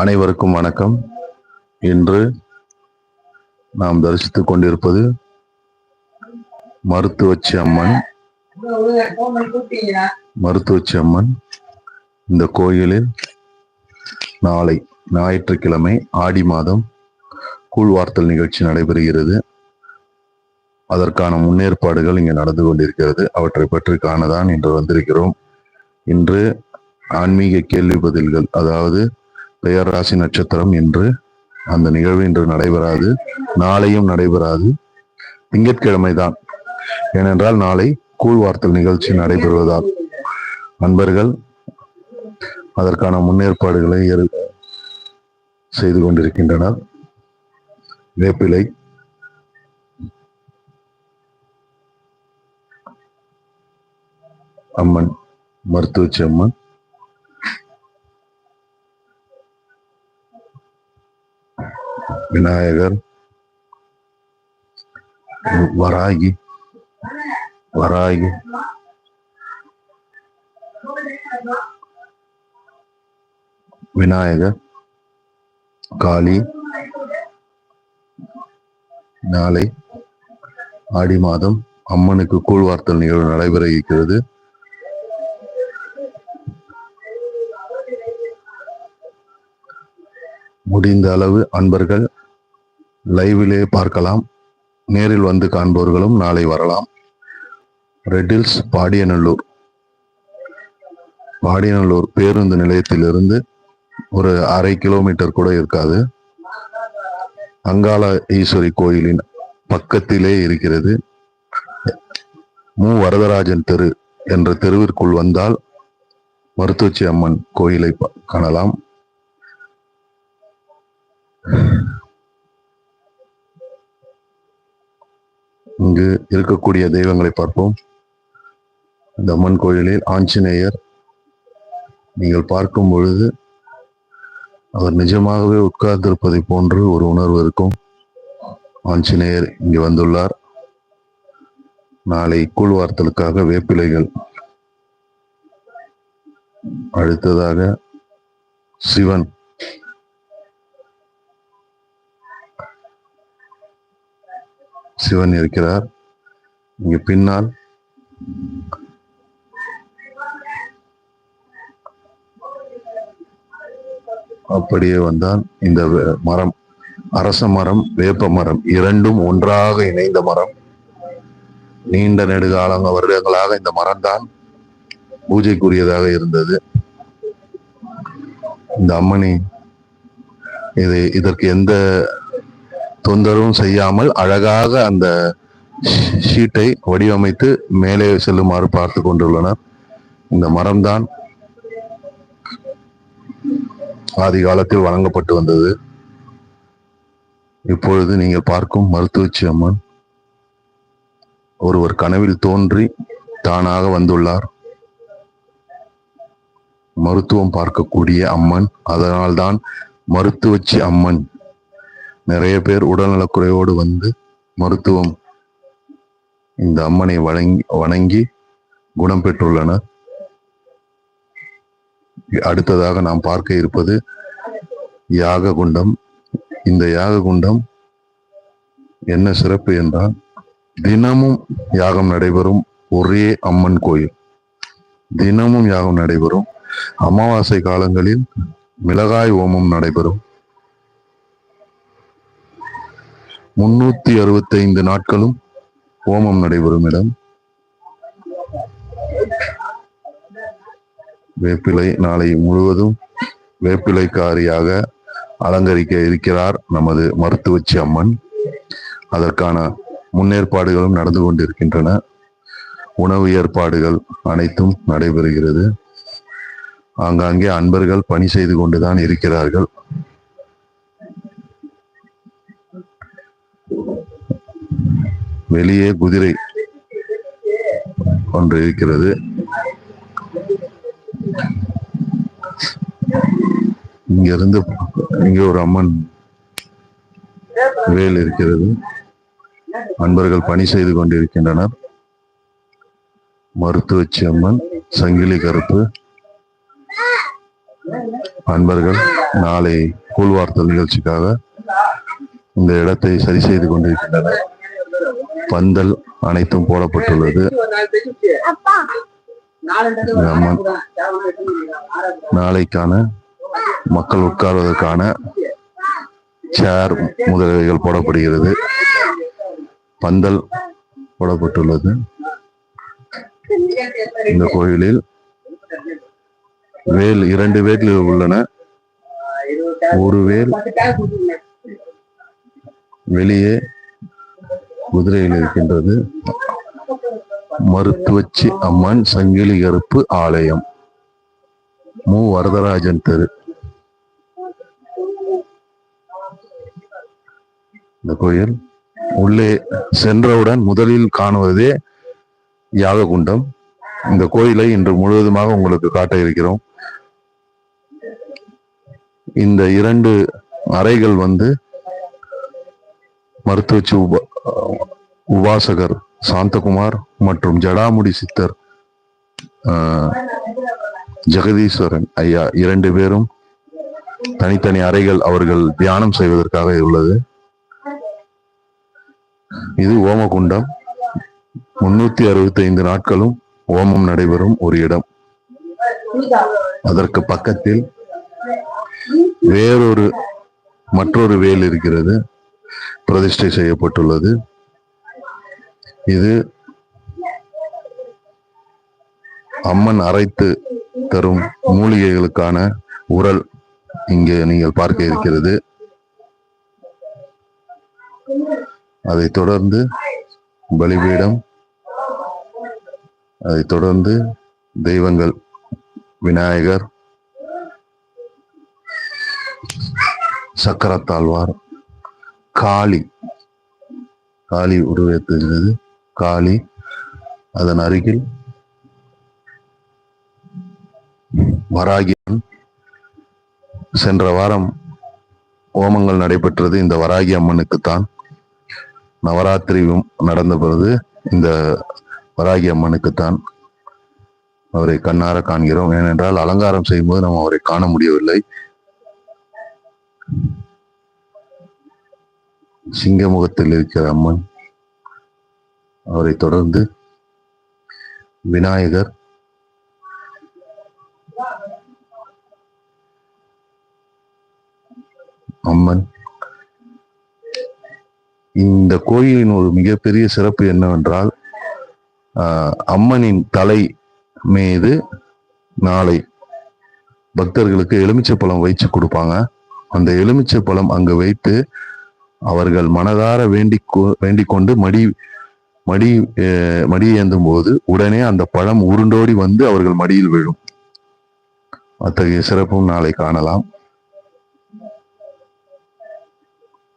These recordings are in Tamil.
அனைவருக்கும் வணக்கம். இன்று நாம் தரிசித்துக் கொண்டிருப்பது மருத்துவச்சி அம்மன். மருத்துவச்சி அம்மன் இந்த கோயிலில் நாளை ஞாயிற்றுக்கிழமை ஆடி மாதம் கூழ்வார்த்தல் நிகழ்ச்சி நடைபெறுகிறது. அதற்கான முன்னேற்பாடுகள் இங்கு நடந்து கொண்டிருக்கிறது. அவற்றை பற்றி காணதான் இன்று வந்திருக்கிறோம். இன்று ஆன்மீக கேள்வி பதில்கள் அதாவது பெயர் ராசி நட்சத்திரம் என்று அந்த நிகழ்வு இன்று நடைபெறாது. நாளையும் நடைபெறாது. திங்கட்கிழமை தான் ஏனென்றால் நாளை கூழ்வார்த்தல் நிகழ்ச்சி நடைபெறுவதால். நண்பர்கள் அதற்கான முன்னேற்பாடுகளை ஏற்- செய்து கொண்டிருக்கின்றனர். வேப்பிலை. அம்மன் மருத்துவச்சி அம்மன். விநாயகர் வராகி வராகி. விநாயகர் காளி நாளை ஆடி மாதம் அம்மனுக்கு கூழ்வார்த்தல் நிகழ்வு நடைபெற இருக்கிறது. முடிந்த அளவு அன்பர்கள் லைவிலே பார்க்கலாம். நேரில் வந்து காண்பவர்களும் நாளை வரலாம். ரெட்டில்ஸ் பாடியநல்லூர் பாடியநல்லூர் பேருந்து நிலையத்திலிருந்து ஒரு அரை கிலோமீட்டர் கூட இருக்காது. அங்காள ஈஸ்வரி கோயிலின் பக்கத்திலே இருக்கிறது. மு. வரதராஜன் தெரு என்ற தெருவிற்குள் வந்தால் மருத்துவச்சி அம்மன் கோயிலை காணலாம். இங்கு இருக்கக்கூடிய தெய்வங்களை பார்ப்போம். இந்த அம்மன் கோயிலில் ஆஞ்சநேயர் நீங்கள் பார்க்கும் பொழுது அவர் நிஜமாகவே உட்கார்ந்திருப்பதை போன்று ஒரு உணர்வு இருக்கும். ஆஞ்சநேயர் இங்கு வந்துள்ளார். நாளை கூழ்வார்த்தலுக்காக வேப்பிலைகள் அடுத்ததாக சிவன் சிவன் இருக்கிறார். இங்கு பின்னால் அப்படியே வந்தால் இந்த மரம் அரச மரம் வேப்ப மரம் இரண்டும் ஒன்றாக இணைந்த மரம். நீண்ட நெடுகாலங்க வருடங்களாக இந்த மரம்தான் பூஜைக்குரியதாக இருந்தது. இந்த அம்மணி இது இதற்கு எந்த தொந்தரவும் செய்யாமல் அழகாக அந்த ஷீட்டை வடிவமைத்து மேலே செல்லுமாறு பார்த்து கொண்டுள்ளனர். இந்த மரம்தான் ஆதி காலத்தில் வழங்கப்பட்டு வந்தது. இப்பொழுது நீங்கள் பார்க்கும் மருத்துவச்சி அம்மன் ஒருவர் கனவில் தோன்றி தானாக வந்துள்ளார். மருத்துவம் பார்க்கக்கூடிய அம்மன். அதனால்தான் மருத்துவச்சி அம்மன் நிறைய பேர் உடல்நலக்குறைவோடு வந்து மருத்துவம் இந்த அம்மனை வணங்கி வணங்கி குணம் பெற்றுள்ளனர். அடுத்ததாக நாம் பார்க்க இருப்பது யாக குண்டம் இந்த யாக குண்டம் என்ன சிறப்பு என்றால் தினமும் யாகம் நடைபெறும் ஒரே அம்மன் கோயில். தினமும் யாகம் நடைபெறும். அமாவாசை காலங்களில் மிளகாய் ஓமம் நடைபெறும். முன்னூத்தி அறுபத்தைந்து நாட்களும் ஹோமம் நடைபெறும் இடம் வேப்பிலை நாளை முழுவதும் வேப்பிலைக்காரியாக அலங்கரிக்க இருக்கிறார் நமது மருத்துவச்சி அம்மன். அதற்கான முன்னேற்பாடுகளும் நடந்து கொண்டிருக்கின்றன. உணவு ஏற்பாடுகள் அனைத்தும் நடைபெறுகிறது. ஆங்காங்கே அன்பர்கள் பணி செய்து கொண்டுதான் இருக்கிறார்கள். வெளியே குதிரை ஒன்று இருக்கிறது. இங்கிருந்து இங்கே ஒரு அம்மன் வேல் இருக்கிறது. அன்பர்கள் பணி செய்து கொண்டிருக்கின்றனர். மருத்துவச்சி அம்மன் சங்கிலி கருப்பு. அன்பர்கள் நாளை கூழ்வார்த்தல் நிகழ்ச்சிக்காக இந்த இடத்தை சரி செய்து கொண்டிருக்கின்றனர். பந்தல் அனைத்தும் போடப்பட்டுள்ளது. நாளைக்கான மக்கள் உட்கார்வதற்கான சேர் முதலீடுகள் போடப்படுகிறது. பந்தல் போடப்பட்டுள்ளது. இந்த கோயிலில் வேல் இரண்டு வேல்கள் உள்ளன. ஒரு வேல் வெளியே குதிரையில் இருக்கின்றது. மருத்துவச்சி அம்மன் சங்கிலி கருப்பு ஆலயம். மு. வரதராஜன் தெரு. இந்த கோயில் உள்ளே சென்றவுடன் முதலில் காணுவதே யாககுண்டம். இந்த கோயிலை இன்று முழுவதுமாக உங்களுக்கு காட்ட இருக்கிறோம். இந்த இரண்டு அறைகள் வந்து மருத்துவச்சி உபாசகர் சாந்தகுமார் மற்றும் ஜடாமுடி சித்தர் ஜெகதீஸ்வரன் ஐயா இரண்டு பேரும் தனித்தனி அறைகள் அவர்கள் தியானம் செய்வதற்காக உள்ளது. இது ஓமகுண்டம். முன்னூத்தி அறுபத்தி ஐந்து நாட்களும் ஓமம் நடைபெறும் ஒரு இடம். அதற்கு பக்கத்தில் வேறொரு மற்றொரு வேல் இருக்கிறது. பிரதிஷ்டை செய்யப்பட்டுள்ளது. இது அம்மன் அரைத்து தரும் மூலிகைகளுக்கான உரல் இங்கே நீங்கள் பார்க்க இருக்கிறது. அதைத் தொடர்ந்து பலிபீடம் அதைத் தொடர்ந்து தெய்வங்கள் விநாயகர் சக்கரத்தாழ்வார் காளி. காளி உருவத்திருக்கிறது காளி அதன் அருகில் வராகியன் சென்ற வாரம் ஹோமங்கள் நடைபெற்றது. இந்த வராகி அம்மனுக்குத்தான். நவராத்திரி நடந்த பிறகு இந்த வராகி அம்மனுக்குத்தான் அவரை கண்ணார காண்கிறோம். ஏனென்றால் அலங்காரம் செய்யும்போது நாம் அவரை காண முடியவில்லை. சிங்கமுகத்தில் இருக்கிற அம்மன் அவரை தொடர்ந்து விநாயகர் அம்மன். இந்த கோயிலின் ஒரு மிகப்பெரிய சிறப்பு என்னவென்றால் ஆஹ், அம்மனின் தலை மீது நாளை பக்தர்களுக்கு எலுமிச்சை பழம் வைச்சு கொடுப்பாங்க. அந்த எலுமிச்சை பழம் அங்கு வைத்து அவர்கள் மனதார வேண்டி கொ- வேண்டிக் கொண்டு மடி மடி அஹ், மடி ஏந்தும் போது உடனே அந்த பழம் உருண்டோடி வந்து அவர்கள் மடியில் விழும். அத்தகைய சிறப்பும் நாளை காணலாம்.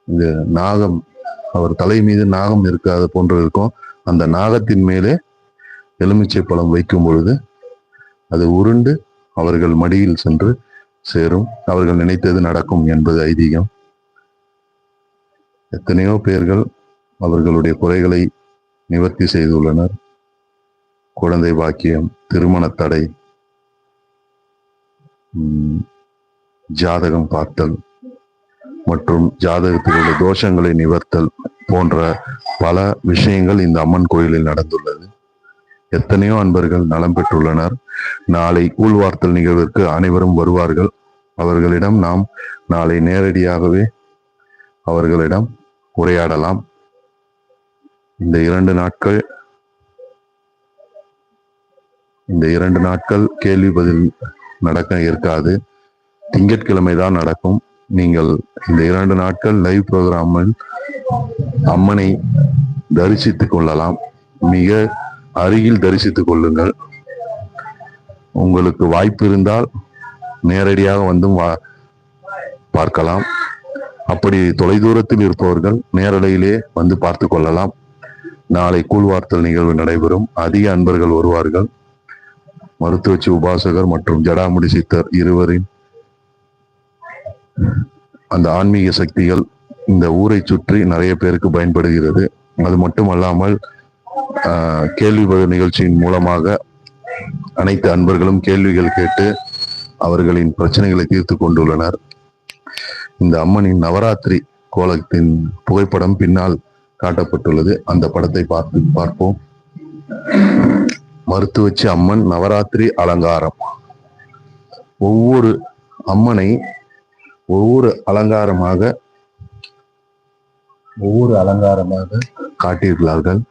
இந்த நாகம் அவர் தலை மீது நாகம் இருக்காது போன்று இருக்கும். அந்த நாகத்தின் மேலே எலுமிச்சை பழம் வைக்கும் பொழுது அது உருண்டு அவர்கள் மடியில் சென்று சேரும். அவர்கள் நினைத்தது நடக்கும் என்பது ஐதீகம். எத்தனையோ பேர்கள் அவர்களுடைய குறைகளை நிவர்த்தி செய்துள்ளனர். குழந்தை பாக்கியம் திருமண தடை உம், ஜாதகம் பார்த்தல் மற்றும் ஜாதகத்தில் உள்ள தோஷங்களை நிவர்த்தல் போன்ற பல விஷயங்கள் இந்த அம்மன் கோயிலில் நடந்துள்ளது. எத்தனையோ அன்பர்கள் நலம் பெற்றுள்ளனர். நாளை கூழ்வார்த்தல் நிகழ்விற்கு அனைவரும் வருவார்கள். அவர்களிடம் நாம் நாளை நேரடியாகவே அவர்களிடம் உரையாடலாம். இந்த இரண்டு நாட்கள் இந்த இரண்டு நாட்கள் கேள்வி பதில் நடக்க இருக்காது. திங்கட்கிழமை தான் நடக்கும். நீங்கள் இந்த இரண்டு நாட்கள் லைவ் ப்ரோக்ராமில் அம்மனை தரிசித்துக் கொள்ளலாம். மிக அருகில் தரிசித்துக் கொள்ளுங்கள். உங்களுக்கு வாய்ப்பு இருந்தால் நேரடியாக வந்தும் வா- பார்க்கலாம். அப்படி தொலைதூரத்தில் இருப்பவர்கள் நேரலையிலே வந்து பார்த்து கொள்ளலாம். நாளை கூழ்வார்த்தல் நிகழ்வு நடைபெறும். அதிக அன்பர்கள் வருவார்கள். மருத்துவச்சி உபாசகர் மற்றும் ஜடாமுடி சித்தர் இருவரின் அந்த ஆன்மீக சக்திகள் இந்த ஊரை சுற்றி நிறைய பேருக்கு பயன்படுகிறது. அது மட்டுமல்லாமல் ஆஹ், கேள்வி பதில் நிகழ்ச்சியின் மூலமாக அனைத்து அன்பர்களும் கேள்விகள் கேட்டு அவர்களின் பிரச்சனைகளை தீர்த்து கொண்டுள்ளனர். இந்த அம்மனின் நவராத்திரி கோலத்தின் புகைப்படம் பின்னால் காட்டப்பட்டுள்ளது. அந்த படத்தை பார்த்து பார்ப்போம். மருத்துவச்சி அம்மன் நவராத்திரி அலங்காரம். ஒவ்வொரு அம்மனை ஒவ்வொரு அலங்காரமாக ஒவ்வொரு அலங்காரமாக காட்டியுள்ளார்கள்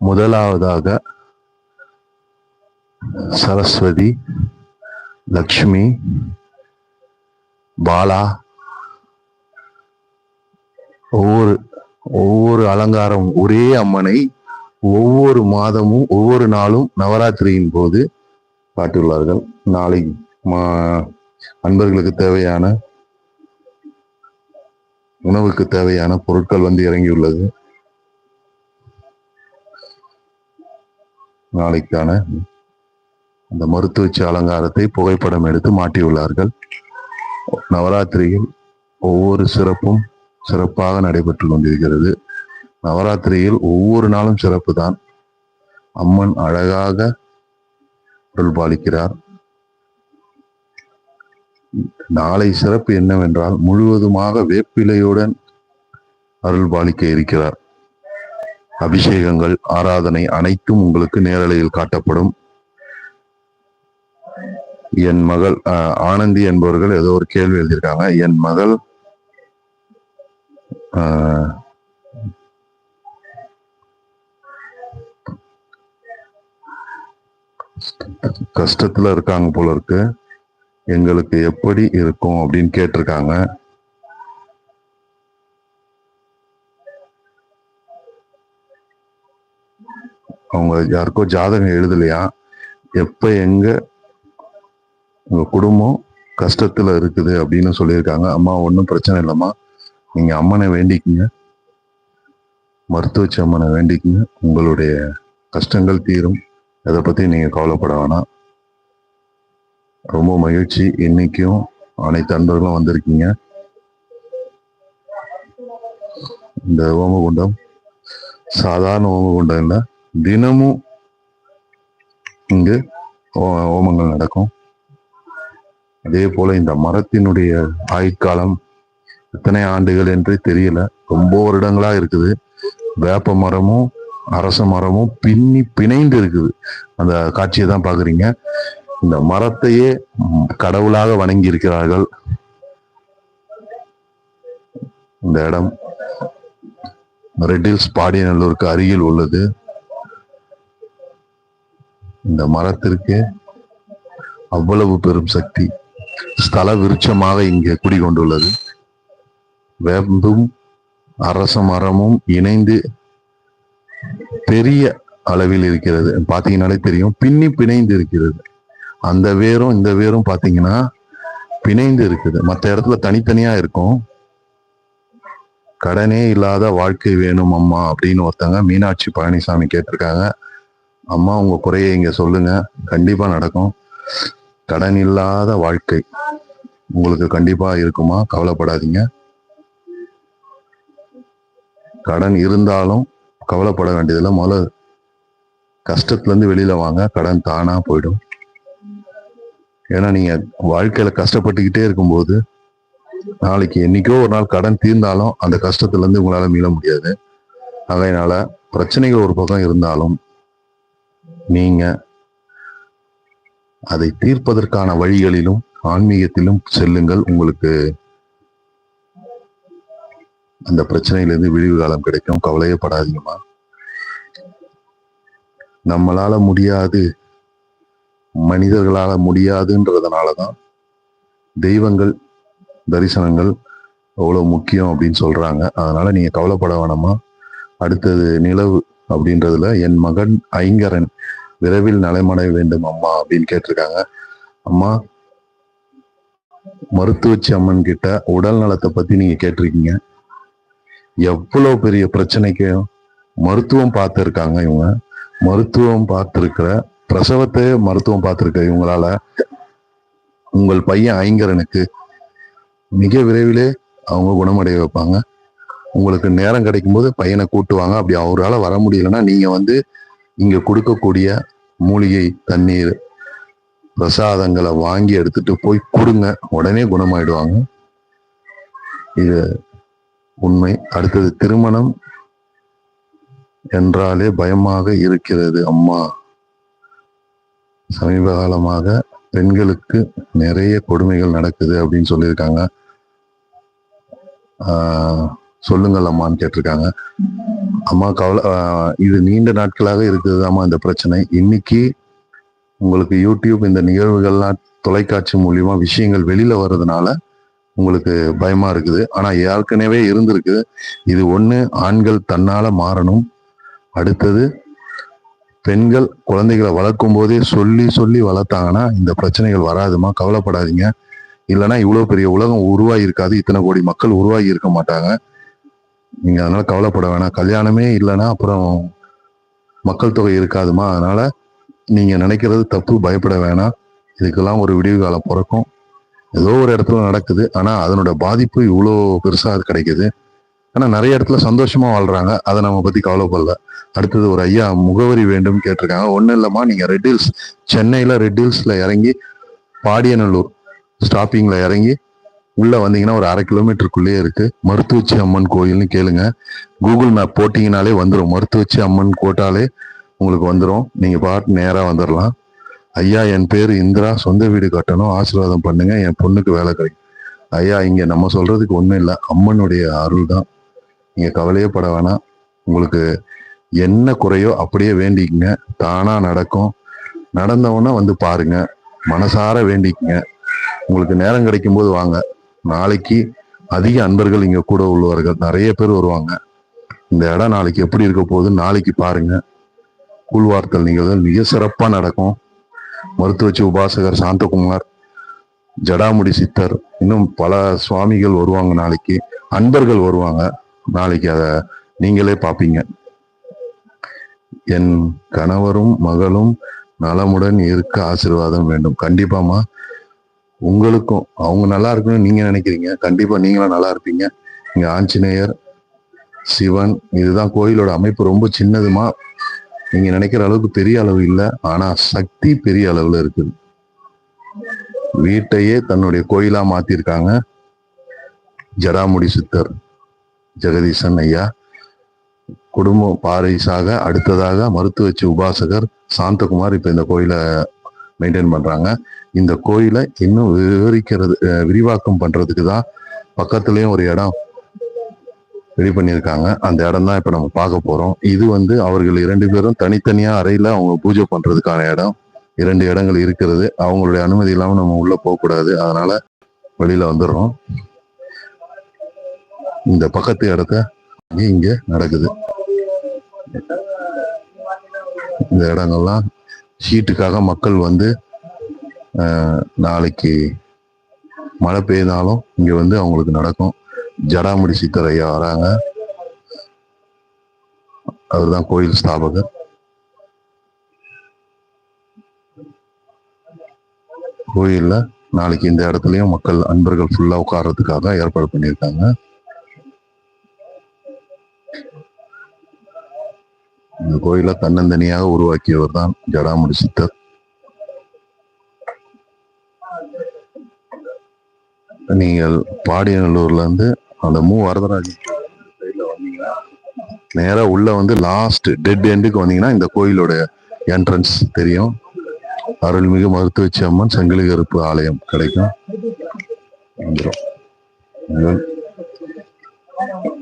முதலாவதாக சரஸ்வதி லக்ஷ்மி பாலா ஒவ்வொரு ஒவ்வொரு அலங்காரம் ஒரே அம்மனை ஒவ்வொரு மாதமும் ஒவ்வொரு நாளும் நவராத்திரியின் போது காட்டியுள்ளார்கள். நாளை மா- அன்பர்களுக்கு தேவையான உணவுக்கு தேவையான பொருட்கள் வந்து இறங்கியுள்ளது. நாளைக்கான அந்த மருத்துவச்சி அலங்காரத்தை புகைப்படம் எடுத்து மாட்டியுள்ளார்கள். நவராத்திரியில் ஒவ்வொரு சிறப்பும் சிறப்பாக நடைபெற்று கொண்டிருக்கிறது. நவராத்திரியில் ஒவ்வொரு நாளும் சிறப்பு தான் அம்மன் அழகாக அருள் பாலிக்கிறார். நாளை சிறப்பு என்னவென்றால் முழுவதுமாக வேப்பிலையுடன் அருள் பாலிக்க இருக்கிறார். அபிஷேகங்கள் ஆராதனை அனைத்தும் உங்களுக்கு நேரலையில் காட்டப்படும். என் மகள் அஹ், ஆனந்தி என்பவர்கள் ஏதோ ஒரு கேள்வி எழுதியிருக்காங்க. என் மகள் கஷ்டத்துல இருக்காங்க போல இருக்கு. எங்களுக்கு எப்படி இருக்கும் அப்படின்னு கேட்டிருக்காங்க. அவங்க யாருக்கோ ஜாதகம் எழுதலையா? எப்ப எங்க உங்க குடும்பம் கஷ்டத்துல இருக்குது அப்படின்னு சொல்லியிருக்காங்க. அம்மா ஒன்றும் பிரச்சனை இல்லைம்மா. நீங்க அம்மனை வேண்டிக்குங்க. மருத்துவச்சி அம்மனை வேண்டிக்குங்க. உங்களுடைய கஷ்டங்கள் தீரும். அதை பத்தி நீங்க கவலைப்பட வேணாம். ரொம்ப மகிழ்ச்சி. இன்னைக்கும் அனைத்து அன்பர்களும் வந்திருக்கீங்க. இந்த ஓமகுண்டம் சாதாரண ஓமகுண்டம் இல்லை. தினமும் இங்கு ஓமங்கள் நடக்கும். அதே போல இந்த மரத்தினுடைய ஆயுட்காலம் எத்தனை ஆண்டுகள் என்று தெரியல. ரொம்ப வருடங்களா இருக்குது. வேப்ப மரமும் அரச மரமும் பின்னி பிணைந்து இருக்குது. அந்த காட்சியை தான் பாக்குறீங்க இந்த மரத்தையே கடவுளாக வணங்கி இருக்கிறார்கள் இந்த இடம் ரெட்டில்ஸ் பாடியநல்லூருக்கு அருகில் உள்ளது. இந்த மரத்திற்கு அவ்வளவு பெரும் சக்தி. ஸ்தல விருட்சமாக இங்கே குடிகொண்டுள்ளது. வேம்பும் அரச மரமும் இணைந்து பெரிய அளவில் இருக்கிறது. பார்த்தீங்கன்னாலே தெரியும். பின்னி பிணைந்து இருக்கிறது. அந்த வேரும் இந்த வேரும் பார்த்தீங்கன்னா பிணைந்து இருக்குது. மற்ற இடத்துல தனித்தனியா இருக்கும். கடனே இல்லாத வாழ்க்கை வேணும் அம்மா அப்படின்னு ஒருத்தங்க மீனாட்சி பழனிசாமி கேட்டிருக்காங்க. அம்மா உங்க குறையை இங்க சொல்லுங்க. கண்டிப்பா நடக்கும். கடன் இல்லாத வாழ்க்கை உங்களுக்கு கண்டிப்பா இருக்குமா? கவலைப்படாதீங்க. கடன் இருந்தாலும் கவலைப்பட வேண்டியதில்லை. முதல்ல கஷ்டத்துலேருந்து வெளியில் வாங்க. கடன் தானாக போயிடும். ஏன்னா நீங்கள் வாழ்க்கையில் கஷ்டப்பட்டுக்கிட்டே இருக்கும்போது நாளைக்கு என்னைக்கோ ஒரு நாள் கடன் தீர்ந்தாலும் அந்த கஷ்டத்துலேருந்து உங்களால் மீள முடியாது. அதனால் பிரச்சனைகள் ஒரு பக்கம் இருந்தாலும் நீங்கள் அதை தீர்ப்பதற்கான வழிகளிலும் ஆன்மீகத்திலும் செல்லுங்கள். உங்களுக்கு அந்த பிரச்சனையிலிருந்து விடிவு காலம் கிடைக்கும். கவலையப்படாதீங்கம்மா. நம்மளால முடியாது மனிதர்களால முடியாதுன்றதுனாலதான் தெய்வங்கள் தரிசனங்கள் அவ்வளோ முக்கியம் அப்படின்னு சொல்றாங்க. அதனால நீங்க கவலைப்பட வேணாமா அடுத்தது நிலவு அப்படின்றதுல என் மகன் ஐங்கரன் விரைவில் நலமடைய வேண்டும் அம்மா அப்படின்னு கேட்டிருக்காங்க. அம்மா மருத்துவச்சி அம்மன் கிட்ட உடல் நலத்தை பத்தி நீங்க கேட்டிருக்கீங்க. எவ்வளவு பெரிய பிரச்சனைக்கு மருத்துவம் பார்த்துருக்காங்க இவங்க. மருத்துவம் பார்த்துருக்கிற பிரசவத்தை மருத்துவம் பார்த்துருக்க இவங்களால உங்கள் பையன் ஐங்கரனுக்கு மிக விரைவிலே அவங்க குணமடைய வைப்பாங்க. உங்களுக்கு நேரம் கிடைக்கும் போது பையனை கூட்டுவாங்க அப்படி அவரால் வர முடியலன்னா நீங்கள் வந்து இங்கே கொடுக்கக்கூடிய மூலிகை தண்ணீர் பிரசாதங்களை வாங்கி எடுத்துட்டு போய் கொடுங்க. உடனே குணமாயிடுவாங்க. இது உண்மை. அடுத்தது திருமணம் என்றாலே பயமாக இருக்கிறது அம்மா. சமீப காலமாக பெண்களுக்கு நிறைய கொடுமைகள் நடக்குது அப்படின்னு சொல்லியிருக்காங்க. ஆஹ் சொல்லுங்கள் அம்மான்னு கேட்டிருக்காங்க. அம்மா கவலை ஆஹ் இது நீண்ட நாட்களாக இருக்குது அம்மா இந்த பிரச்சனை. இன்னைக்கு உங்களுக்கு யூடியூப் இந்த நிகழ்வுகள்லாம் தொலைக்காட்சி மூலியமா விஷயங்கள் வெளியில வர்றதுனால உங்களுக்கு பயமா இருக்குது. ஆனா ஏற்கனவே இருந்திருக்கு. இது ஒண்ணு ஆண்கள் தன்னால மாறணும். அடுத்தது பெண்கள் குழந்தைகளை வளர்க்கும் போதே சொல்லி சொல்லி வளர்த்தாங்கன்னா இந்த பிரச்சனைகள் வராதுமா கவலைப்படாதீங்க. இல்லைன்னா இவ்வளவு பெரிய உலகம் உருவாகி இருக்காது இத்தனை கோடி மக்கள் உருவாகி இருக்க மாட்டாங்க. நீங்க அதனால கவலைப்பட வேணாம். கல்யாணமே இல்லைன்னா அப்புறம் மக்கள் தொகை இருக்காதுமா அதனால நீங்க நினைக்கிறது தப்பு பயப்பட வேணாம். இதுக்கெல்லாம் ஒரு விடிவு காலம் பிறக்கும். ஏதோ ஒரு இடத்துல நடக்குது. ஆனால் அதனோட பாதிப்பு இவ்வளோ பெருசாக கிடைக்குது. ஆனால் நிறைய இடத்துல சந்தோஷமாக வாழ்கிறாங்க அதை நம்ம பற்றி கவலைப்படல. அடுத்தது ஒரு ஐயா முகவரி வேண்டும் கேட்டிருக்காங்க. ஒன்றும் இல்லைம்மா நீங்கள் ரெட் ஹில்ஸ் சென்னையில் ரெட் ஹில்ஸில் இறங்கி பாடியநல்லூர் ஸ்டாப்பிங்கில் இறங்கி உள்ளே வந்தீங்கன்னா ஒரு அரை கிலோமீட்டருக்குள்ளேயே இருக்குது மருத்துவச்சி அம்மன் கோயில்னு கேளுங்க. கூகுள் மேப் போட்டிங்கனாலே வந்துடும் மருத்துவச்சி அம்மன் கோட்டாலே உங்களுக்கு வந்துடும் நீங்கள் பாட்டு நேராக வந்துடலாம் ஐயா என் பேர் இந்திரா. சொந்த வீடு கட்டணும் ஆசீர்வாதம் பண்ணுங்க என் பொண்ணுக்கு வேலை கிடைக்கும். ஐயா இங்க நம்ம சொல்றதுக்கு ஒண்ணும் இல்லை. அம்மனுடைய அருள் தான். நீங்க கவலையே பட வேணாம். உங்களுக்கு என்ன குறையோ அப்படியே வேண்டிக்குங்க. தானா நடக்கும். நடந்தவொன்னே வந்து பாருங்க. மனசார வேண்டிக்குங்க. உங்களுக்கு நேரம் கிடைக்கும் போது வாங்க. நாளைக்கு அதிக அன்பர்கள் இங்க கூட உள்ளவர்கள். நிறைய பேர் வருவாங்க. இந்த இடம் நாளைக்கு எப்படி இருக்க போகுது நாளைக்கு பாருங்க. கூழ்வார்த்தல் நிகழ்வுகள் மிக சிறப்பா நடக்கும். மருத்துவச்சி உபாசகர் சாந்தகுமார் ஜடாமுடி சித்தர் இன்னும் பல சுவாமிகள் வருவாங்க நாளைக்கு அன்பர்கள் வருவாங்க நாளைக்கு அதை நீங்களே பார்ப்பீங்க. என் கணவரும் மகளும் நலமுடன் இருக்க ஆசீர்வாதம் வேண்டும். கண்டிப்பாமா உங்களுக்கும் அவங்க நல்லா இருக்கணும்னு நீங்க நினைக்கிறீங்க. கண்டிப்பா நீங்களும் நல்லா இருப்பீங்க. இங்க ஆஞ்சநேயர் சிவன் இதுதான் கோயிலோட அமைப்பு. ரொம்ப சின்னதுமா நீங்க நினைக்கிற அளவுக்கு பெரிய அளவு இல்லை ஆனா சக்தி பெரிய அளவுல இருக்குது. வீட்டையே தன்னுடைய கோயிலா மாத்திருக்காங்க ஜடாமுடி சித்தர் ஜெகதீசன் ஐயா. குடும்ப பாரிசாக அடுத்ததாக மருத்துவச்சி உபாசகர் சாந்தகுமார் இப்ப இந்த கோயிலை மெயின்டைன் பண்றாங்க. இந்த கோயிலை இன்னும் விவரிக்கிறது விரிவாக்கம் பண்றதுக்கு தான் பக்கத்துலயும் ஒரு இடம் ரெடி பண்ணியிருக்காங்க. அந்த இடம் தான் இப்போ நம்ம பார்க்க போகிறோம் இது வந்து அவர்கள் இரண்டு பேரும் தனித்தனியாக அறையில் அவங்க பூஜை பண்ணுறதுக்கான இடம். இரண்டு இடங்கள் இருக்கிறது. அவங்களுடைய அனுமதி இல்லாமல் நம்ம உள்ளே போகக்கூடாது அதனால் வெளியில் வந்துடுறோம். இந்த பக்கத்து இடத்த இங்கே நடக்குது. இந்த இடங்கள்லாம் ஷீட்டுக்காக மக்கள் வந்து நாளைக்கு மழை பெய்தாலும் இங்கே வந்து அவங்களுக்கு நடக்கும். ஜடாமுடி சித்தர் ஐயா வராங்க. அவர்தான் கோயில் ஸ்தாபகர். கோயில்ல நாளைக்கு இந்த இடத்துலயும் மக்கள் அன்பர்கள் ஃபுல்லா உட்கார்றதுக்காக ஏற்பாடு பண்ணியிருக்காங்க. இந்த கோயிலை தன்னந்தனியாக உருவாக்கியவர் தான் ஜடாமுடி சித்தர். நீங்கள் பாடியநல்லூர்லேருந்து அந்த மூ. வரதராஜன் சைடுல வந்தீங்கன்னா நேராக உள்ளே வந்து லாஸ்ட் டெட் எண்டுக்கு வந்தீங்கன்னா இந்த கோயிலோட என்ட்ரன்ஸ் தெரியும். அருள்மிகு மருத்துவச்சி அம்மன் செங்கிலிகருப்பு ஆலயம் கிடைக்கும். வந்துடும்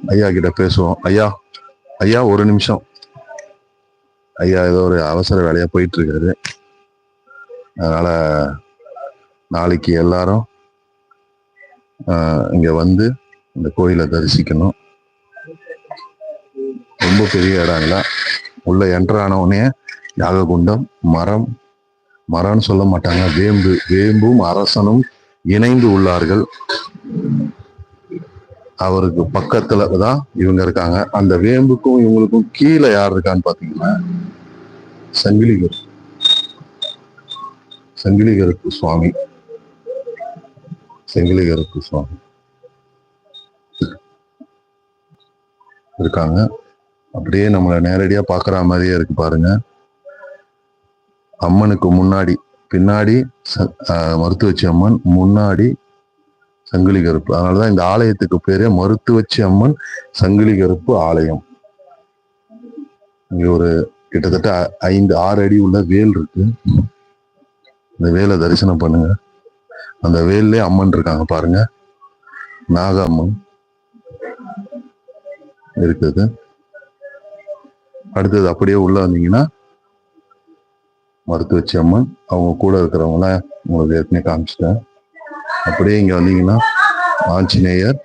ஐயா கிட்ட பேசுவோம். ஐயா ஐயா ஒரு நிமிஷம். ஐயா ஏதோ ஒரு அவசர வேலையா போயிட்டு இருக்காரு. அதனால நாளைக்கு எல்லாரும் இங்க வந்து இந்த கோயிலை தரிசிக்கணும். ரொம்ப பெரிய இடங்களா உள்ள என்டர் ஆனவுடனே உடனே யாககுண்டம் மரம் மரம்னு சொல்ல மாட்டாங்க. வேம்பு வேம்பும் அரசனும் இணைந்து உள்ளார்கள். அவருக்கு பக்கத்துல தான் இவங்க இருக்காங்க. அந்த வேம்புக்கும் இவங்களுக்கும் கீழே யார் இருக்கான்னு பாத்தீங்கன்னா சங்கிலிகர். சங்கிலிகருக்கு சுவாமி. செங்கிலிகருக்கு சுவாமி. இருக்காங்க. அப்படியே நம்மளை நேரடியா பாக்குற மாதிரியே இருக்கு பாருங்க. அம்மனுக்கு முன்னாடி பின்னாடி ச- மருத்துவச்சி அம்மன் முன்னாடி சங்கிலி கருப்பு அதனாலதான் இந்த ஆலயத்துக்கு பேரே மருத்துவச்சி அம்மன் சங்கிலி கருப்பு ஆலயம். இங்க ஒரு கிட்டத்தட்ட ஐந்து ஆறு அடி உள்ள வேல் இருக்கு. இந்த வேலை தரிசனம் பண்ணுங்க. அந்த வேல்லே அம்மன் இருக்காங்க பாருங்க. நாக அம்மன் இருக்குது. அடுத்தது அப்படியே உள்ள வந்தீங்கன்னா மருத்துவச்சி அம்மன். அவங்க கூட இருக்கிறவங்கள உங்களுக்கு ஏற்கனவே காமிச்சிட்டேன். அப்படியே இங்க வந்தீங்கன்னா ஆஞ்சநேயர்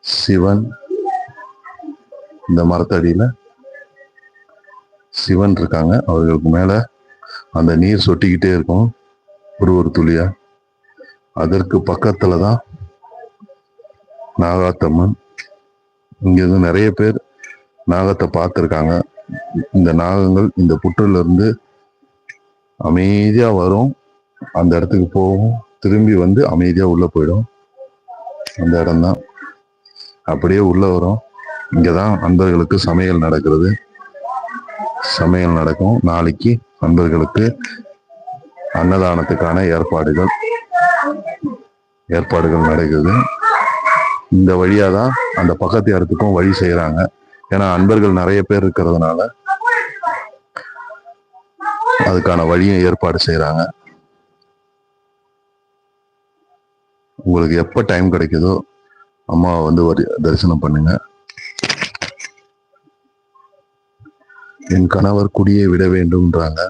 சிவன் இந்த மரத்தடியில சிவன் இருக்காங்க. அவர்களுக்கு மேல அந்த நீர் சொட்டிக்கிட்டே இருக்கும். ஒரு ஒரு துளியா? அதற்கு பக்கத்துல தான் நாகாத்தம்மன். இங்கிருந்து நிறைய பேர் நாகத்தை பார்த்துருக்காங்க. இந்த நாகங்கள் இந்த புற்றுல இருந்து அமைதியா வரும். அந்த இடத்துக்கு போகும். திரும்பி வந்து அமைதியா உள்ள போயிடும். அந்த இடம்தான். அப்படியே உள்ள வரும். இங்கதான் அன்பர்களுக்கு சமையல் நடக்கிறது. சமையல் நடக்கும். நாளைக்கு அன்பர்களுக்கு அன்னதானத்துக்கான ஏற்பாடுகள். ஏற்பாடுகள் நடக்குது. இந்த வழியாக தான் அந்த பக்கத்து இடத்துக்கும் வழி செய்கிறாங்க ஏன்னா அன்பர்கள் நிறைய பேர் இருக்கிறதுனால அதுக்கான வழியும் ஏற்பாடு செய்கிறாங்க உங்களுக்கு எப்போ டைம் கிடைக்குதோ அம்மாவை வந்து வரி- தரிசனம் பண்ணுங்க. என் கணவர் குடியை விட வேண்டும்ன்றாங்க.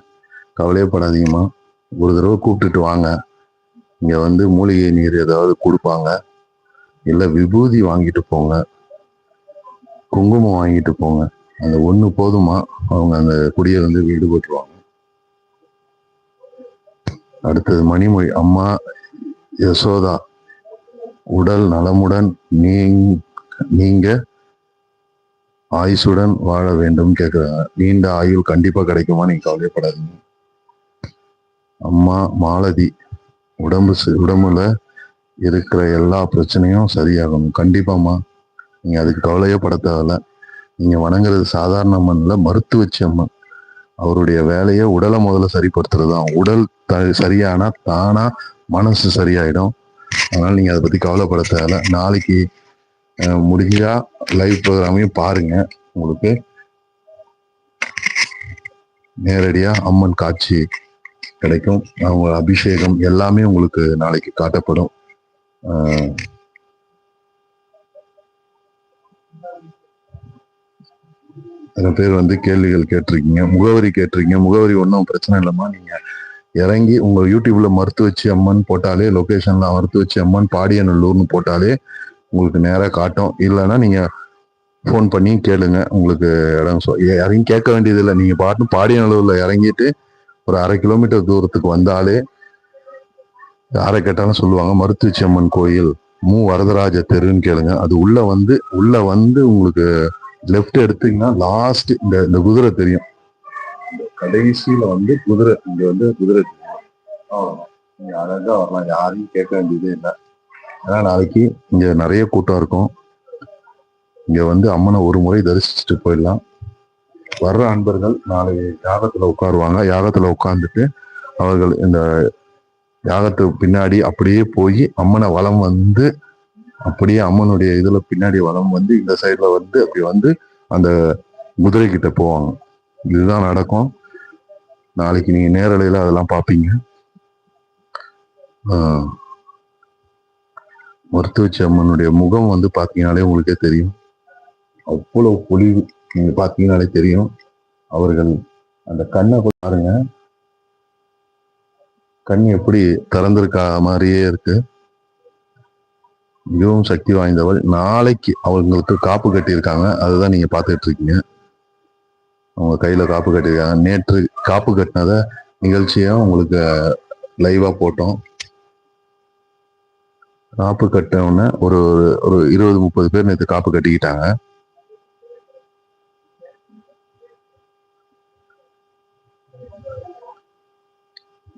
கவலையப்படாதீங்கம்மா. ஒரு தடவை கூப்பிட்டுட்டு வாங்க. இங்க வந்து மூலிகை நீர் ஏதாவது கொடுப்பாங்க. இல்ல விபூதி வாங்கிட்டு போங்க. குங்குமம் வாங்கிட்டு போங்க. அந்த ஒண்ணு போதுமா? அவங்க அந்த குடியை வந்து வீடு போட்டுருவாங்க அடுத்தது மணிமொழி. அம்மா யசோதா உடல் நலமுடன் நீ- நீங்க ஆயுசுடன் வாழ வேண்டும் கேக்குறாங்க. நீண்ட ஆயுள் கண்டிப்பா கிடைக்குமா? நீங்க கவலைப்படாதீங்க. அம்மா மாலதி உடம்பு ச- உடம்புல இருக்கிற எல்லா பிரச்சனையும் சரியாகணும். கண்டிப்பாம்மா. நீங்க அதுக்கு கவலையே பட தேவையில்ல நீங்க வணங்குறது சாதாரண அம்மன் மருத்துவச்சி அம்மன் அவருடைய வேலையை உடலை முதல்ல சரிப்படுத்துறது தான். உடல் த- சரியானா தானா மனசு சரியாயிடும். அதனால நீங்க அதை பத்தி கவலைப்பட தேவையில்ல நாளைக்கு முடிஞ்சா லைவ் ப்ரோக்ராமையும் பாருங்க. உங்களுக்கு நேரடியா அம்மன் காட்சி கிடைக்கும். அவங்க அபிஷேகம் எல்லாமே உங்களுக்கு நாளைக்கு காட்டப்படும். நிறைய பேர் வந்து கேள்விகள் கேட்டிருக்கீங்க. முகவரி கேட்டிருக்கீங்க. முகவரி ஒன்றும் பிரச்சனை இல்லைம்மா. நீங்க இறங்கி உங்க யூடியூப்ல மருத்துவச்சி அம்மன் போட்டாலே லொகேஷன்ல மருத்துவச்சி அம்மன் பாடியநல்லூர்னு போட்டாலே உங்களுக்கு நேராக காட்டும். இல்லைன்னா நீங்க ஃபோன் பண்ணி கேளுங்க. உங்களுக்கு இடம் இறங்கி கேட்க வேண்டியது இல்லை நீங்க பாட்டு பாடியநல்லூர்ல இறங்கிட்டு ஒரு அரை கிலோமீட்டர் தூரத்துக்கு வந்தாலே யாரை கேட்டாலும் சொல்லுவாங்க மருத்துவச்சி அம்மன் கோயில் மு. வரதராஜ தெருன்னு கேளுங்க. அது உள்ள வந்து உள்ள வந்து உங்களுக்கு லெஃப்ட் எடுத்தீங்கன்னா லாஸ்ட் இந்த இந்த குதிரை தெரியும். கடைசியில வந்து குதிரை இங்க வந்து குதிரை தெரியும். நீங்க அழகா வரலாம். யாரையும் கேட்க வேண்டியதே இல்லை. ஏன்னா நாளைக்கு இங்க நிறைய கூட்டம் இருக்கும். இங்க வந்து அம்மனை ஒரு முறை தரிசிச்சுட்டு போயிடலாம். வர்ற அன்பர்கள் நாளை யாகத்துல உட்காருவாங்க. யாகத்துல உட்கார்ந்துட்டு அவர்கள் இந்த யாகத்துக்கு பின்னாடி அப்படியே போய் அம்மனை வளம் வந்து அப்படியே அம்மனுடைய இதுல பின்னாடி வளம் வந்து இந்த சைடில் வந்து அப்படி வந்து அந்த குதிரை கிட்ட போவாங்க. இதுதான் நடக்கும். நாளைக்கு நீங்க நேரலையில அதெல்லாம் பார்ப்பீங்க மருத்துவச்சி அம்மனுடைய முகம் வந்து பாத்தீங்கன்னாலே உங்களுக்கே தெரியும். அவ்வளவு பொலிவு. நீங்க பாத்தீங்கன்னாலே தெரியும். அவர்கள் அந்த கண்ணை பாருங்க. கண் எப்படி திறந்திருக்கா மாதிரியே இருக்கு. மிகவும் சக்தி வாய்ந்தவள். நாளைக்கு அவங்களுக்கு காப்பு கட்டியிருக்காங்க. அதுதான் நீங்க பார்த்துட்டு இருக்கீங்க அவங்க கையில காப்பு கட்டியிருக்காங்க. நேற்று காப்பு கட்டினத நிகழ்ச்சியா உங்களுக்கு லைவா போட்டோம். காப்பு கட்டின ஒரு- ஒரு இருபது முப்பது பேர் நேற்று காப்பு கட்டிக்கிட்டாங்க.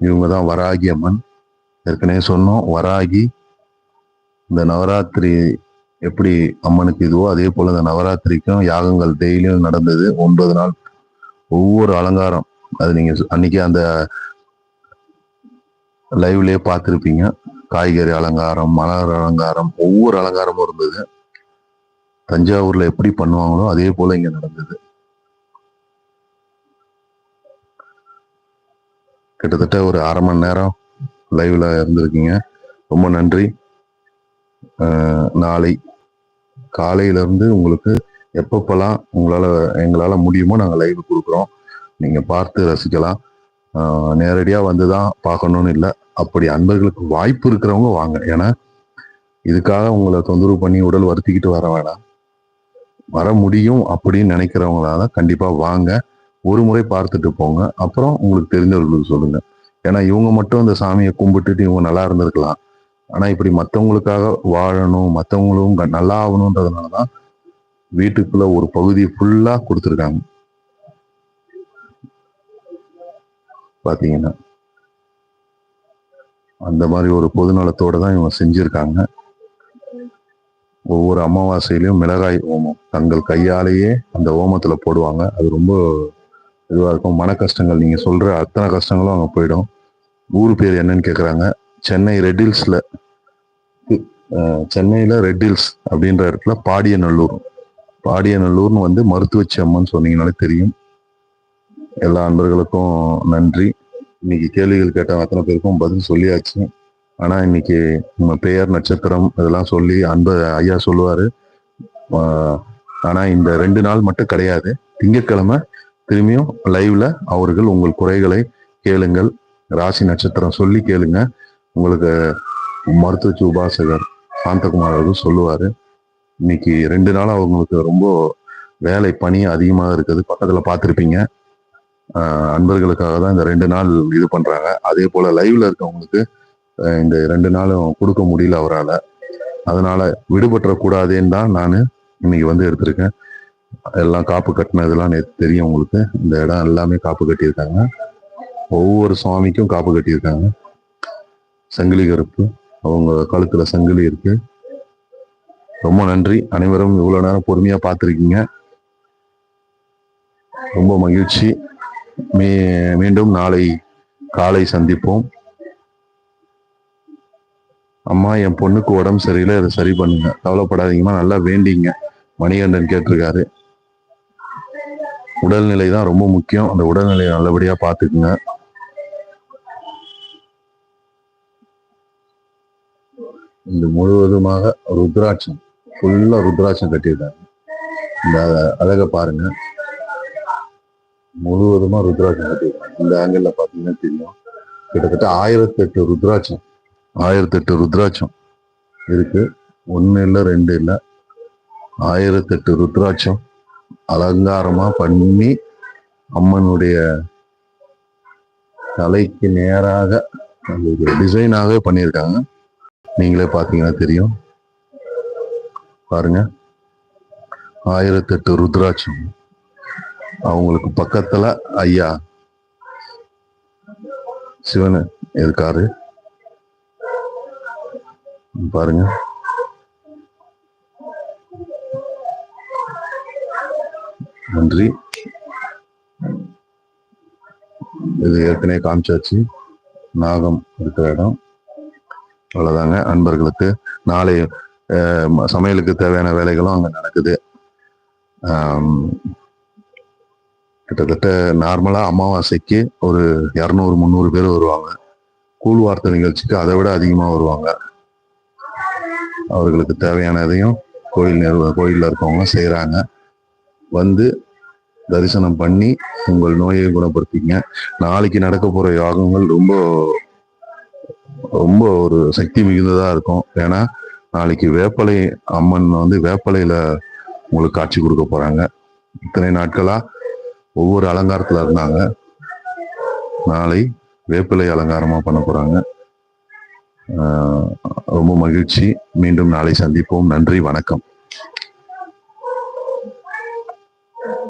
இவங்க தான் வராகி அம்மன். ஏற்கனவே சொன்னோம் வராகி இந்த நவராத்திரி எப்படி அம்மனுக்கு இதுவோ அதே போல் இந்த நவராத்திரிக்கும் யாகங்கள் டெய்லியும் நடந்தது. ஒன்பது நாள் ஒவ்வொரு அலங்காரம். அது நீங்கள் சொ- அன்னைக்கு அந்த லைவ்லேயே பார்த்துருப்பீங்க. காய்கறி அலங்காரம் மலர் அலங்காரம் ஒவ்வொரு அலங்காரமும் இருந்தது. தஞ்சாவூரில் எப்படி பண்ணுவாங்களோ அதே போல் இங்கே நடந்தது. கிட்டத்தட்ட ஒரு அரை மணி நேரம் லைவ்ல இருந்திருக்கீங்க. ரொம்ப நன்றி. நாளை காலையில இருந்து உங்களுக்கு எப்பப்பெல்லாம் உங்களால் எங்களால் முடியுமோ நாங்கள் லைவ் கொடுக்குறோம். நீங்கள் பார்த்து ரசிக்கலாம். நேரடியாக வந்து தான் பார்க்கணுன்னு இல்லை. அப்படி அன்பர்களுக்கு வாய்ப்பு இருக்கிறவங்க வாங்க. ஏன்னா இதுக்காக உங்களை தொந்தரவு பண்ணி உடல் வருத்திக்கிட்டு வர வேணாம். வர முடியும் அப்படின்னு நினைக்கிறவங்களால கண்டிப்பாக வாங்க. ஒரு முறை பார்த்துட்டு போங்க. அப்புறம் உங்களுக்கு தெரிஞ்சவர்களுக்கு சொல்லுங்க. ஏன்னா இவங்க மட்டும் இந்த சாமியை கும்பிட்டுட்டு இவங்க நல்லா இருந்திருக்கலாம். ஆனா இப்படி மற்றவங்களுக்காக வாழணும் மற்றவங்களும் க- நல்லா ஆகணுன்றதுனாலதான் வீட்டுக்குள்ள ஒரு பகுதியை ஃபுல்லா கொடுத்துருக்காங்க. பாத்தீங்கன்னா அந்த மாதிரி ஒரு பொதுநலத்தோட தான் இவங்க செஞ்சிருக்காங்க. ஒவ்வொரு அமாவாசையிலையும் மிளகாய் ஓமம். தங்கள் கையாலேயே அந்த ஓமத்துல போடுவாங்க. அது ரொம்ப இதுவாக இருக்கும் மன கஷ்டங்கள் நீங்கள் சொல்கிற அத்தனை கஷ்டங்களும் அங்கே போயிடும். ஊர் பேர் என்னன்னு கேட்குறாங்க சென்னை ரெட் ஹில்ஸில் சென்னையில் ரெட் ரெட்டில்ஸ் அப்படின்ற இடத்துல பாடியநல்லூர். பாடியநல்லூர்னு வந்து மருத்துவச்சி அம்மன் சொன்னீங்கனாலே தெரியும். எல்லா அன்பர்களுக்கும் நன்றி. இன்னைக்கு கேள்விகள் கேட்ட அத்தனை பேருக்கும் பதில் சொல்லியாச்சு. ஆனால் இன்னைக்கு நம்ம பெயர் நட்சத்திரம் இதெல்லாம் சொல்லி அன்ப ஐயா சொல்லுவார். ஆனால் இந்த ரெண்டு நாள் மட்டும் கிடையாது. திங்கட்கிழமை திரும்பியும் லைவ்ல அவர்கள் உங்கள் குறைகளை கேளுங்கள். ராசி நட்சத்திரம் சொல்லி கேளுங்க. உங்களுக்கு மருத்துவச்சி உபாசகர் சாந்தகுமார் அவர்கள் சொல்லுவாரு. இன்னைக்கு ரெண்டு நாள் அவங்களுக்கு ரொம்ப வேலை பணி அதிகமாக இருக்குது. பக்கத்துல பார்த்துருப்பீங்க. அன்பர்களுக்காக தான் இந்த ரெண்டு நாள் இது பண்றாங்க. அதே போல லைவ்ல இருக்கவங்களுக்கு இந்த ரெண்டு நாளும் கொடுக்க முடியல அவரால். அதனால விடுபட்டுற கூடாதேன்னு தான் நான் இன்னைக்கு வந்து எடுத்திருக்கேன். எல்லாம் காப்பு கட்டினதெல்லாம் நேற்று தெரியும் உங்களுக்கு. இந்த இடம் எல்லாமே காப்பு கட்டியிருக்காங்க. ஒவ்வொரு சுவாமிக்கும் காப்பு கட்டியிருக்காங்க. சங்கிலி கருப்பு. அவங்க கழுத்துல சங்கிலி இருக்கு. ரொம்ப நன்றி. அனைவரும் இவ்வளவு நேரம் பொறுமையா பார்த்துருக்கீங்க. ரொம்ப மகிழ்ச்சி. மீ மீண்டும் நாளை காலை சந்திப்போம். அம்மா என் பொண்ணுக்கு உடம்பு சரியில்லை. அதை சரி பண்ணுங்க. கவலைப்படாதீங்கம்மா. நல்லா வேண்டிங்க. மணிகண்டன் கேட்டிருக்காரு. உடல்நிலை தான் ரொம்ப முக்கியம். அந்த உடல்நிலையை நல்லபடியா பார்த்துக்குங்க. இது முழுவதுமாக ருத்ராட்சம். ஃபுல்லா ருத்ராட்சம் கட்டியிருக்காங்க. இந்த அழகை பாருங்க. முழுவதுமா ருத்ராட்சம் கட்டியிருக்காங்க. இந்த ஆங்கிள் பாத்தீங்கன்னா தெரியும். கிட்டத்தட்ட ஆயிரத்தி எட்டு ருத்ராட்சம். ஆயிரத்தி எட்டு ருத்ராட்சம் இருக்கு. ஒன்னு இல்லை ரெண்டு இல்லை. ஆயிரத்தி எட்டு ருத்ராட்சம். அலங்காரமா பண்ணி அம்மனுடைய தலைக்கு நேராக டிசைனாகவே பண்ணியிருக்காங்க. நீங்களே பார்த்தீங்கன்னா தெரியும். பாருங்க. ஆயிரத்தெட்டு ருத்ராட்சம். அவங்களுக்கு பக்கத்துல ஐயா சிவன் இருக்காரு. பாருங்க. நன்றி. இது ஏற்கனவே காமிச்சாச்சு. நாகம் இருக்கிற இடம். அவ்வளோதாங்க அன்பர்களுக்கு நாளை சமையலுக்கு தேவையான வேலைகளும் அங்கே நடக்குது. கிட்டத்தட்ட நார்மலாக அமாவாசைக்கு ஒரு இரநூறு முந்நூறு பேர் வருவாங்க. கூழ் வார்த்தை நிகழ்ச்சிக்கு அதை விட அதிகமாக வருவாங்க. அவர்களுக்கு தேவையானதையும் கோயில் நிறுவ கோயிலில் இருக்கவங்க செய்கிறாங்க வந்து தரிசனம் பண்ணி உங்கள் நோயை குணப்படுத்திங்க நாளைக்கு நடக்க போற யாகங்கள் ரொம்ப ரொம்ப ஒரு சக்தி மிகுந்ததா இருக்கும். ஏன்னா நாளைக்கு வேப்பலை அம்மன் வந்து வேப்பலையில உங்களுக்கு காட்சி கொடுக்க போறாங்க. இத்தனை நாட்களா ஒவ்வொரு அலங்காரத்துல இருந்தாங்க. நாளை வேப்பிலை அலங்காரமா பண்ண போறாங்க. ரொம்ப மகிழ்ச்சி. மீண்டும் நாளை சந்திப்போம். நன்றி வணக்கம்.